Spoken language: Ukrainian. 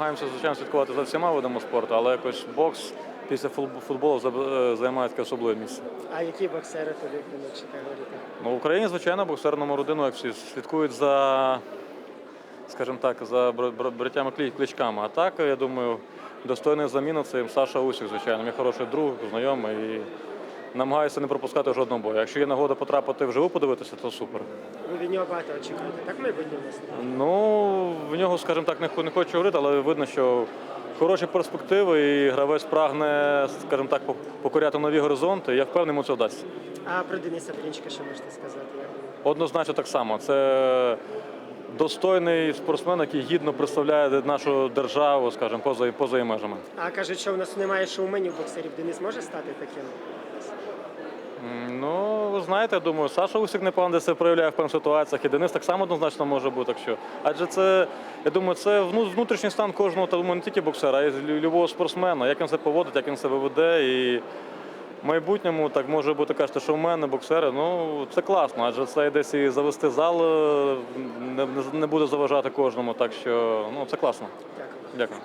намагаємося, звичайно, слідкувати за всіма видами спорту, але якось бокс після футболу е, займає таке особливе місце. А які боксери тобі говорити? Ну, в Україні, звичайно, боксер номер один, ну, як всі слідкують за, скажімо так, за бр- бр- бриттями кличками. А так, я думаю, достойний заміна це Саша Усік, звичайно. Мій хороший друг, знайомий і намагаюся не пропускати жодного бою. Якщо є нагода потрапити вживу подивитися, то супер. Ви від нього багато очікуєте. Так майбутнє у нас? Ну, нього, скажімо так, не, хочу говорити, але видно, що хороші перспективи і гравець прагне, скажімо так, покоряти нові горизонти. Я впевнений, йому це вдасться. А про Дениса Брінчика що можете сказати? Однозначно так само. Це достойний спортсмен, який гідно представляє нашу державу, скажімо, поза, поза її межами. А кажуть, що у нас немає шоуменів боксерів. Денис може стати таким? Ну, знаєте, я думаю, Саша Усік непогано себе проявляє в певних ситуаціях, і Денис так само однозначно може бути. Так що. Адже це, я думаю, це внутрішній стан кожного, та, думаю, не тільки боксера, а й любого спортсмена, як він себе поводить, як він себе веде. І в майбутньому так може бути, кажете, що в мене боксери. Ну, це класно, адже це десь і завести зал е, не, не- не буде заважати кожному. Так що ну, це класно. Дякую. Дякую.